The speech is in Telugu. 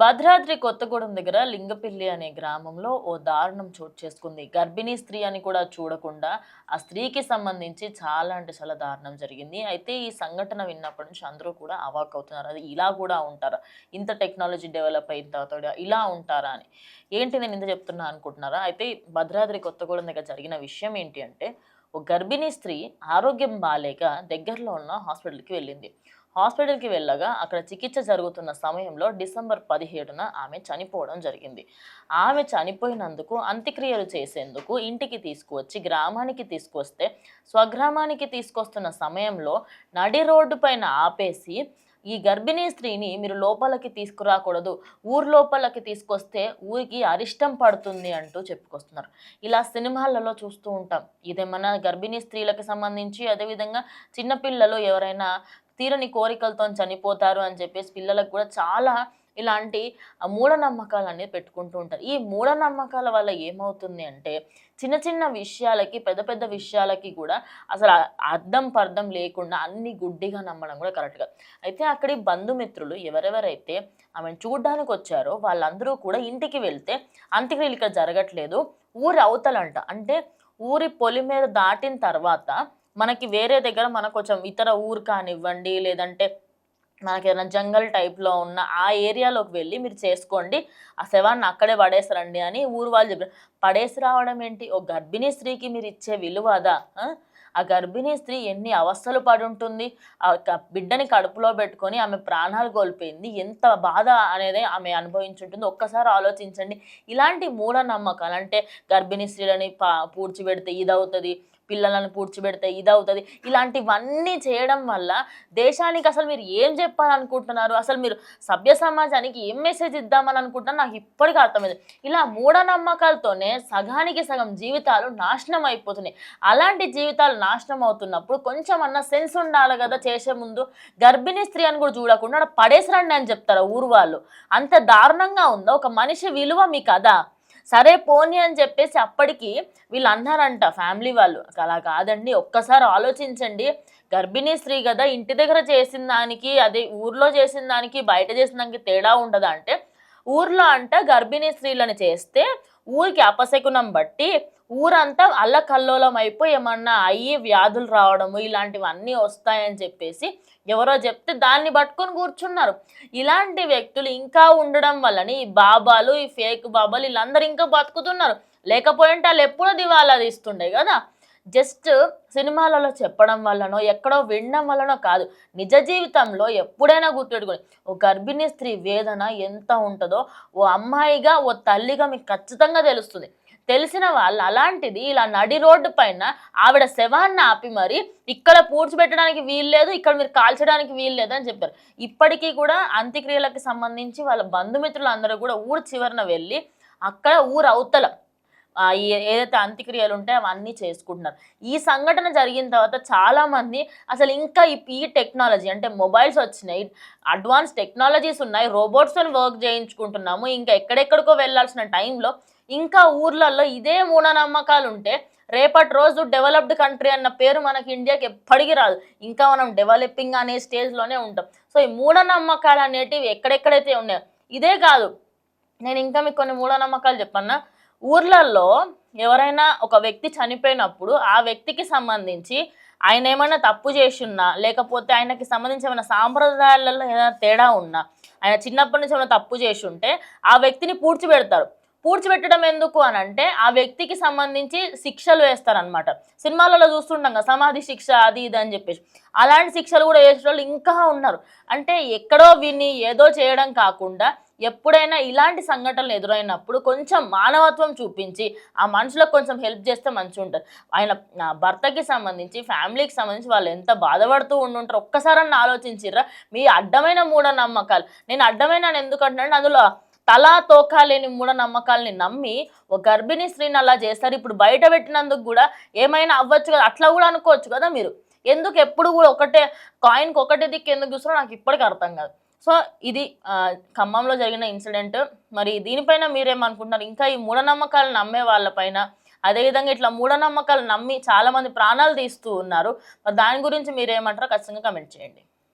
భద్రాద్రి కొత్తగూడెం దగ్గర లింగపిల్లి అనే గ్రామంలో ఓ దారుణం చోటు చేసుకుంది. గర్భిణీ స్త్రీ అని కూడా చూడకుండా ఆ స్త్రీకి సంబంధించి చాలా అంటే చాలా దారుణం జరిగింది. అయితే ఈ సంఘటన విన్నప్పటి నుంచి అందరూ కూడా అవాక్ అవుతున్నారు. అది ఇలా కూడా ఉంటారా? ఇంత టెక్నాలజీ డెవలప్ అయిన తర్వాత ఇలా ఉంటారా అని. ఏంటి నేను ఇంత చెప్తున్నా అనుకుంటున్నారా? అయితే భద్రాద్రి కొత్తగూడెం దగ్గర జరిగిన విషయం ఏంటి అంటే ఒక గర్భిణీ స్త్రీ ఆరోగ్యం బాలేక దగ్గరలో ఉన్న హాస్పిటల్కి వెళ్ళింది. హాస్పిటల్కి వెళ్ళగా అక్కడ చికిత్స జరుగుతున్న సమయంలో డిసెంబర్ పదిహేడున ఆమె చనిపోవడం జరిగింది. ఆమె చనిపోయినందుకు అంత్యక్రియలు చేసేందుకు ఇంటికి తీసుకువచ్చి గ్రామానికి తీసుకొస్తే స్వగ్రామానికి తీసుకొస్తున్న సమయంలో నడి రోడ్డు పైన ఆపేసి ఈ గర్భిణీ స్త్రీని మీరు లోపలికి తీసుకురాకూడదు ఊరు లోపలికి తీసుకొస్తే ఊరికి అరిష్టం పడుతుంది అంటూ చెప్పుకొస్తున్నారు. ఇలా సినిమాలలో చూస్తూ ఉంటాం. ఇదేమన్నా గర్భిణీ స్త్రీలకు సంబంధించి అదేవిధంగా చిన్నపిల్లలు ఎవరైనా తీరని కోరికలతో చనిపోతారు అని చెప్పేసి పిల్లలకు కూడా చాలా ఇలాంటి మూఢనమ్మకాలు అనేది పెట్టుకుంటూ ఉంటారు. ఈ మూఢనమ్మకాల వల్ల ఏమవుతుంది అంటే చిన్న చిన్న విషయాలకి పెద్ద పెద్ద విషయాలకి కూడా అసలు అర్థం పర్థం లేకుండా అన్ని గుడ్డిగా నమ్మడం కూడా కరెక్ట్గా అయితే అక్కడి బంధుమిత్రులు ఎవరెవరైతే ఆమెను చూడ్డానికి వచ్చారో వాళ్ళందరూ కూడా ఇంటికి వెళ్తే అంత్యక్రియలు ఇక్కడ జరగట్లేదు. ఊరి అవతలంట. అంటే ఊరి పొలి మీద దాటిన తర్వాత మనకి వేరే దగ్గర మనకు కొంచెం ఇతర ఊరు కానివ్వండి లేదంటే మనకి ఏదైనా జంగల్ టైప్లో ఉన్న ఆ ఏరియాలోకి వెళ్ళి మీరు చేసుకోండి. ఆ శవాన్ని అక్కడే పడేసరండి అని ఊరు వాళ్ళు చెప్పారు పడేసి రావడం ఏంటి? ఓ గర్భిణీ స్త్రీకి మీరు ఇచ్చే విలువ అదా ఆ? గర్భిణీ స్త్రీ ఎన్ని అవస్థలు పడి ఉంటుంది ఆ క- బిడ్డని కడుపులో పెట్టుకొని ఆమె ప్రాణాలు కోల్పోయింది. ఎంత బాధ అనేది ఆమె అనుభవించుంటుంది. ఒక్కసారి ఆలోచించండి. ఇలాంటి మూఢనమ్మకాలు అంటే గర్భిణీ స్త్రీలని పా పూడ్చిపెడితే ఇది అవుతుంది పిల్లలను పూడ్చిపెడితే ఇది అవుతుంది ఇలాంటివన్నీ చేయడం వల్ల దేశానికి అసలు మీరు ఏం చెప్పాలనుకుంటున్నారు? అసలు మీరు సభ్య సమాజానికి ఏం మెసేజ్ ఇద్దామని అనుకుంటున్నా నాకు ఇప్పటికీ అర్థమైంది. ఇలా మూఢనమ్మకాలతోనే సగానికి సగం జీవితాలు నాశనం అయిపోతున్నాయి అలాంటి జీవితాలు నాశనం అవుతున్నప్పుడు కొంచెం అన్న సెన్స్ ఉండాలి కదా చేసే ముందు. గర్భిణీ స్త్రీ అని కూడా చూడకుండా ఆడ పడేసిరండి అని చెప్తారు ఊరు వాళ్ళు. అంత దారుణంగా ఉందో? ఒక మనిషి విలువ మీ కదా సరే పోనీ అని చెప్పేసి అప్పటికి వీళ్ళు అన్నారంట ఫ్యామిలీ వాళ్ళు. అలా కాదండి ఒక్కసారి ఆలోచించండి. గర్భిణీ స్త్రీ కదా ఇంటి దగ్గర చేసిన దానికి అదే ఊర్లో చేసిన దానికి బయట చేసిన దానికి తేడా ఉండదా అంటే ఊర్లో అంట గర్భిణీ స్త్రీలను చేస్తే ఊరికి అపశకునం బట్టి ఊరంతా అల్లకల్లోలం అయిపోయి ఏమన్నా అయ్యి వ్యాధులు రావడము ఇలాంటివన్నీ వస్తాయని చెప్పేసి ఎవరో చెప్తే దాన్ని పట్టుకొని కూర్చున్నారు. ఇలాంటి వ్యక్తులు ఇంకా ఉండడం వల్లని ఈ బాబాలు ఈ ఫేక్ బాబాలు వీళ్ళందరూ ఇంకా బతుకుతున్నారు. లేకపోయింటే వాళ్ళు ఎప్పుడో దివాలా తీస్తుండే కదా. జస్ట్ సినిమాలలో చెప్పడం వల్లనో ఎక్కడో వినడం వల్లనో కాదు. నిజ జీవితంలో ఎప్పుడైనా గుర్తుపెట్టుకోండి. ఓ గర్భిణీ స్త్రీ వేదన ఎంత ఉంటుందో ఓ అమ్మాయిగా ఓ తల్లిగా మీకు ఖచ్చితంగా తెలుస్తుంది. తెలిసిన వాళ్ళు అలాంటిది ఇలా నడి రోడ్డు పైన ఆవిడ శవాన్ని ఆపి మరి ఇక్కడ పూడ్చిపెట్టడానికి వీల్లేదు ఇక్కడ మీరు కాల్చడానికి వీల్లేదు అని చెప్పారు. ఇప్పటికీ కూడా అంత్యక్రియలకు సంబంధించి వాళ్ళ బంధుమిత్రులు అందరూ కూడా ఊరు చివరన వెళ్ళి అక్కడ ఊరు అవతల ఏదైతే అంత్యక్రియలు ఉంటాయో అవన్నీ చేసుకుంటున్నారు. ఈ సంఘటన జరిగిన తర్వాత చాలామంది అసలు ఇంకా ఈ ఈ టెక్నాలజీ అంటే మొబైల్స్ వచ్చినాయి అడ్వాన్స్ టెక్నాలజీస్ ఉన్నాయి రోబోట్స్తో వర్క్ చేయించుకుంటున్నాము ఇంకా ఎక్కడెక్కడికో వెళ్ళాల్సిన టైంలో ఇంకా ఊర్లలో ఇదే మూఢనమ్మకాలు ఉంటే రేపటి రోజు డెవలప్డ్ కంట్రీ అన్న పేరు మనకి ఇండియాకి ఎప్పటికీ రాదు. ఇంకా మనం డెవలపింగ్ అనే స్టేజ్లోనే ఉంటాం. సో ఈ మూఢనమ్మకాలు అనేటివి ఎక్కడెక్కడైతే ఉన్నాయో ఇదే కాదు నేను ఇంకా మీకు కొన్ని మూఢనమ్మకాలు చెప్పన్నా. ఊర్లలో ఎవరైనా ఒక వ్యక్తి చనిపోయినప్పుడు ఆ వ్యక్తికి సంబంధించి ఆయన ఏమైనా తప్పు చేసిన్నా లేకపోతే ఆయనకి సంబంధించి ఏమైనా సాంప్రదాయాలలో ఏదైనా తేడా ఉన్నా ఆయన చిన్నప్పటి నుంచి ఏమైనా తప్పు చేసి ఉంటే ఆ వ్యక్తిని పూడ్చిపెడతారు. పూడ్చిపెట్టడం ఎందుకు అని అంటే ఆ వ్యక్తికి సంబంధించి శిక్షలు వేస్తారనమాట సినిమాలలో చూస్తుంటాం కదా సమాధి శిక్ష అది ఇది అని చెప్పేసి. అలాంటి శిక్షలు కూడా వేసిన వాళ్ళు ఇంకా ఉన్నారు. అంటే ఎక్కడో విని ఏదో చేయడం కాకుండా ఎప్పుడైనా ఇలాంటి సంఘటనలు ఎదురైనప్పుడు కొంచెం మానవత్వం చూపించి ఆ మనుషులకు కొంచెం హెల్ప్ చేస్తే మంచిగా ఉంటుంది ఆయన నా భర్తకి సంబంధించి ఫ్యామిలీకి సంబంధించి వాళ్ళు ఎంత బాధపడుతూ ఉండుంటారు ఒక్కసారన్నా ఆలోచించిర్రా. మీ అడ్డమైన మూఢనమ్మకాలు. నేను అడ్డమైన ఎందుకు అంటున్నాను అందులో తలా తోకా లేని మూఢనమ్మకాలని నమ్మి ఒక గర్భిణీ స్త్రీని అలా చేస్తారు. ఇప్పుడు బయట పెట్టినందుకు కూడా ఏమైనా అవ్వచ్చు కదా అట్లా కూడా అనుకోవచ్చు కదా మీరు. ఎందుకు ఎప్పుడు కూడా ఒకటే కాయిన్కి ఒకటే దిక్కు ఎందుకు చూస్తారో నాకు ఇప్పటికీ అర్థం కాదు. సో ఇది ఖమ్మంలో జరిగిన ఇన్సిడెంట్. మరి దీనిపైన మీరేమనుకుంటున్నారు? ఇంకా ఈ మూఢనమ్మకాలు నమ్మే వాళ్ళపైన అదేవిధంగా ఇట్లా మూఢనమ్మకాలు నమ్మి చాలామంది ప్రాణాలు తీస్తూ ఉన్నారు. మరి దాని గురించి మీరేమంటారో ఖచ్చితంగా కమెంట్ చేయండి.